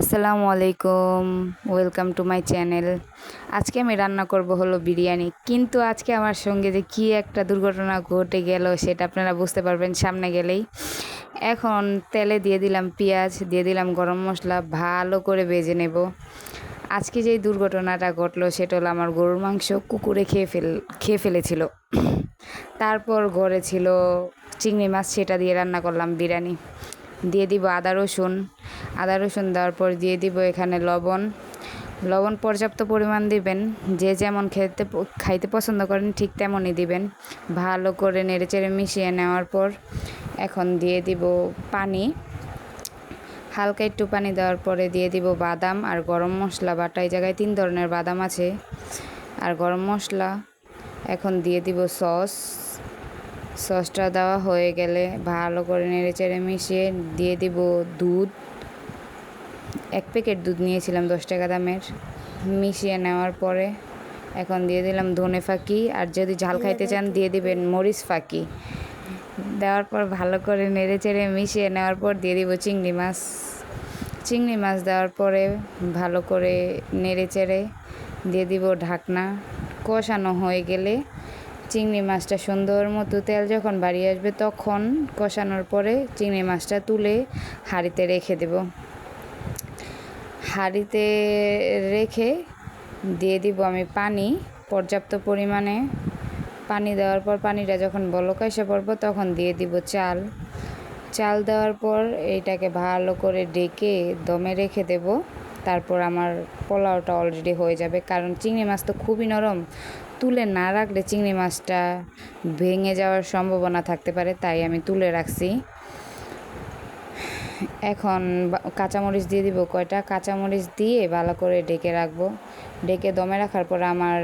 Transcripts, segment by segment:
আসসালামু আলাইকুম, welcome to my channel. আজকে আমি রান্না করব হলো বিরিয়ানি। কিন্তু আজকে আমার সঙ্গে যে কী একটা দুর্ঘটনা ঘটে গেল সেটা আপনারা বুঝতে পারবেন সামনে গেলেই। এখন তেলে দিয়ে দিলাম পেঁয়াজ, দিয়ে দিলাম গরম মশলা, ভালো করে বেজে নেব। আজকে যেই দুর্ঘটনাটা ঘটলো সেটা হলো আমার গরুর মাংস কুকুরে খেয়ে ফেল, খেয়ে ফেলেছিল। তারপর ঘরে ছিল চিংড়ি মাছ, সেটা দিয়ে রান্না করলাম বিরিয়ানি। দিয়ে দিব আদা রসুন আদা রসুন দেওয়ার পর দিয়ে দিব এখানে লবণ। লবণ পর্যাপ্ত পরিমাণ দিবেন। যে যেমন খেতে খাইতে পছন্দ করেন ঠিক তেমনই দিবেন। ভালো করে নেড়েচেড়ে মিশিয়ে নেওয়ার পর এখন দিয়ে দিব পানি। হালকা একটু পানি দেওয়ার পরে দিয়ে দিব বাদাম আর গরম মশলা বাটা। এই জায়গায় তিন ধরনের বাদাম আছে। আর গরম মশলা, এখন দিয়ে দিব সস। সসটা দেওয়া হয়ে গেলে ভালো করে নেড়ে চেড়ে মিশিয়ে দিয়ে দিব দুধ। এক প্যাকেট দুধ নিয়েছিলাম দশ টাকা দামের। মিশিয়ে নেওয়ার পরে এখন দিয়ে দিলাম ধনে ফাঁকি আর যদি ঝাল খাইতে চান দিয়ে দিবেন মরিচ ফাঁকি। দেওয়ার পর ভালো করে নেড়ে চেড়ে মিশিয়ে নেওয়ার পর দিয়ে দিব চিংড়ি মাছ। চিংড়ি মাছ দেওয়ার পরে ভালো করে নেড়ে চেড়ে দিয়ে দিব ঢাকনা। কষানো হয়ে গেলে চিংড়ি মাছটা সুন্দর মতো তেল যখন বাড়িয়ে আসবে তখন কষানোর পরে চিংড়ি মাছটা তুলে হাঁড়িতে রেখে দেব। হাঁড়িতে রেখে দিয়ে দিব আমি পানি, পর্যাপ্ত পরিমাণে পানি দেওয়ার পর পানিটা যখন বলক এসে পড়ব তখন দিয়ে দিব চাল। চাল দেওয়ার পর এইটাকে ভালো করে ডেকে দমে রেখে দেব। তারপর আমার পোলাওটা অলরেডি হয়ে যাবে। কারণ চিংড়ি মাছ তো খুবই নরম। তুলে না রাখলে চিংড়ি মাছটা ভেঙে যাওয়ার সম্ভাবনা থাকতে পারে, তাই আমি তুলে রাখছি। এখন কাঁচামরিচ দিয়ে দিব কয়টা? কাঁচামরিচ দিয়ে ভালো করে ডেকে রাখব। ডেকে দমে রাখার পর আমার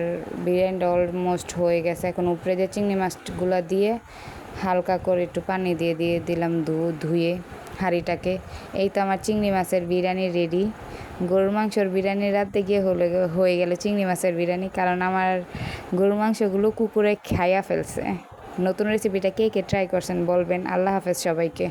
বিরিয়ানিটা অলমোস্ট হয়ে গেছে। এখন উপরে যে চিংড়ি মাছগুলো দিয়ে হালকা করে একটু পানি দিয়ে দিয়ে দিলাম ধু ধুয়ে হাঁড়িটাকে। এই তো আমার চিংড়ি মাছের বিরিয়ানি রেডি গরুর মাংসর বিরিয়ানি রাতে গিয়ে হলে হয়ে গেল চিংড়ি মাছের বিরিয়ানি, কারণ আমার গরুর মাংসগুলো কুকুরে খাইয়া ফেলছে। নতুন রেসিপিটা কে কে ট্রাই করছেন বলবেন। আল্লাহ হাফেজ সবাইকে।